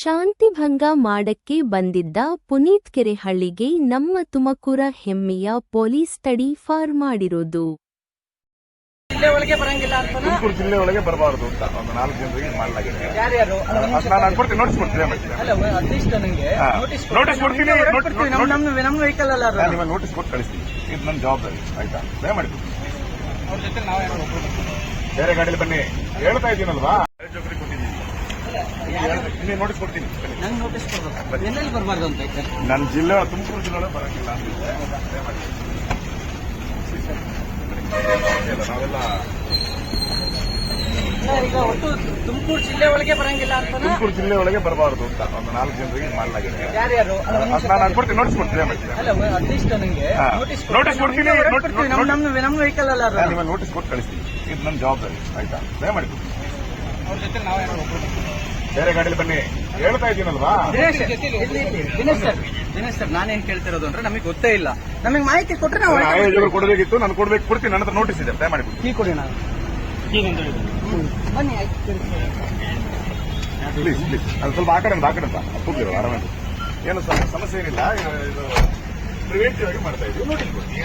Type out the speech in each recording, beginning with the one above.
ಶಾಂತಿಭಂಗ ಮಾಡಕ್ಕೆ ಬಂದಿದ್ದ ಪುನೀತ್ ಕೆರೆಹಳ್ಳಿಗೆ ನಮ್ಮ ತುಮಕೂರ ಹೆಮ್ಮೆಯ ಪೊಲೀಸ್ ಸ್ಟಡಿ ಫಾರ್ ಮಾಡಿರೋದು. ಜಿಲ್ಲೆ ಒಳಗೆ ಬರಂಗಿಲ್ಲ ಅಂತ ತುಮಕೂರು ಜಿಲ್ಲೆ ಒಳಗೆ ಬರಬಾರದು ಅಂತ ಒಂದು ನಾಲ್ಕು ಜನರಿಗೆ ಮಾಡಲಾಗಿದೆ. ನಾನು ಕೊಡ್ತೀನಿ ನೋಟಿಸ್ ಕೊಡ್ತೀನಿ. ನೋಟಿಸ್ ಕೊಡ್ತೀನಿ, ನಿಮ್ಮ ಕೊಡ್ತೀನಿ. ನಮ್ಮ ನಮ್ಮ ನಮ್ಮ ವೆಹಿಕಲ್ ಅಲ್ಲ ನಾನು ನಿಮಗೆ ನೋಟಿಸ್ ಕೊಟ್ಟು ಕಳಿಸ್ತೀನಿ. ಇದು ನನ್ನ ಜವಾಬ್ದಾರಿ ಆಯ್ತಾ? ದಯಮಾಡಿ ಅವ್ರ ಜೊತೆ ನಾವೇ ಬೇರೆ ಗಾಡಿಯಲ್ಲಿ ಬನ್ನಿ. ಹೇಳ್ತಾ ಇದ್ದೀನಲ್ವಾ ನೋಟಿಸ್ ಕೊಡ್ತೀನಿ. ನಂಗೆ ನೋಟಿಸ್ ಕೊಡ್ಬೇಕು. ಎಲ್ಲೆಲ್ಲಿ ಬರಬಾರ್ದು ಅಂತ ನನ್ನ ಜಿಲ್ಲೆ ತುಮಕೂರು ಜಿಲ್ಲೆ ಬರೋಕ್ಕಿಲ್ಲ ನಾವೆಲ್ಲ ಈಗ ಒಟ್ಟು ತುಮಕೂರು ಜಿಲ್ಲೆ ಒಳಗೆ ಬರಂಗಿಲ್ಲ ಅಂತ ತುಮಕೂರು ಜಿಲ್ಲೆ ಒಳಗೆ ಬರಬಾರದು ಅಂತ ಒಂದು ನಾಲ್ಕು ಜನರಿಗೆ ಮಾಡಲಾಗಿದೆ. ಯಾರ್ಯಾರು ನಾನು ಕೊಡ್ತೀನಿ ನೋಟಿಸ್ ಕೊಡ್ತೀನಿ. ಅಲ್ಲ ಅಟ್ಲೀಸ್ಟ್ ನನಗೆ. ನೋಟಿಸ್ ನೋಟಿಸ್ ಕೊಡ್ತೀನಿ, ನೋಟಿಸ್ ನಮ್ಮ ನಮ್ಮ ನಮ್ಮ ವೆಹಿಕಲ್ ಅಲ್ಲ ನಾನು ನಿಮಗೆ ನೋಟಿಸ್ ಕೊಟ್ಟು ಕಳಿಸ್ತೀನಿ. ಇದು ನನ್ನ ಜವಾಬ್ದಾರಿ ಆಯ್ತಾ? ದಯಮಾಡಿ ಅವ್ರ ಜೊತೆ ನಾವೇ ಬೇರೆ ಗಾಡಿಯಲ್ಲಿ ಬನ್ನಿ. ಹೇಳ್ತಾ ಇದ್ದೀನಲ್ವಾ? ದಿನೇಶ್. ದಿನೇಶ್ ಸರ್ ದಿನೇಶ್ ಸರ್ ನಾನೇನ್ ಕೇಳ್ತಿರೋದು ಅಂದ್ರೆ ನಮಗೆ ಗೊತ್ತೇ ಇಲ್ಲ. ನಮಗೆ ಮಾಹಿತಿ ಕೊಟ್ರೆ ನಾವು ಆಯೋಜಕರು ಕೊಡಬೇಕಿತ್ತು ನಾನು ಕೊಡ್ಬೇಕು ಕೊಡ್ತೀನಿ ನನ್ನ ಹತ್ರ ನೋಟಿಸ್ ಇದೆ ದಯಮಾಡಿ ಮಾಡಿ ಕೀ ಕೊಡಿ ನಾವು ಬನ್ನಿ ಆಯ್ತು ಪ್ಲೀಸ್ ಪ್ಲೀಸ್ ಅದು ಸ್ವಲ್ಪ ಆ ಕಡೆ ಆ ಕಡೆ ಅಂತ. ಕೂಗಿರೋ ಆರಾಮಾಗಿ ಏನು ಸರ್ ಸಮಸ್ಯೆ ಏನಿಲ್ಲ ಇದು- ಪ್ರಿವೆಂಟಿವ್ ಆಗಿ ಮಾಡ್ತಾ ಇದ್ದೀವಿ. ನೋಟಿಸ್ ಕೊಡಿ.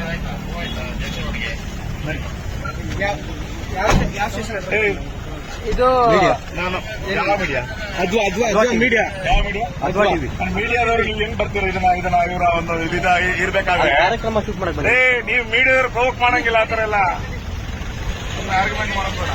ಯಾವ ಯಾವ- ಸ್ಟೇಷನ್ ಇದು ನಾನು ಮೀಡಿಯಾ ಅದು ಅದು ಮೀಡಿಯಾ ಯಾವ ಮೀಡಿಯಾ ಅದ್ವಾ ಇದು ಮೀಡಿಯಾದವ್ರಿಗೆ ಇಲ್ಲಿ ಹೆಂಗ್ ಬರ್ತೀರ? ಇದನ್ನ ಇದನ್ನ ಇವರ ಒಂದು ಇದ ಇರ್ಬೇಕಾದ್ರೆ? ಕಾರ್ಯಕ್ರಮ ಶೂಟ್ ಮಾಡಕ್ಕೆ ಏ ನೀವು ಮೀಡಿಯಾದವ್ರು ಪ್ರವೋಕ್ ಮಾಡಂಗಿಲ್ಲ ಆ ಥರ ಎಲ್ಲ. ಆರ್ಗ್ಯುಮೆಂಟ್ ಮಾಡೋದು ಬೇಡ.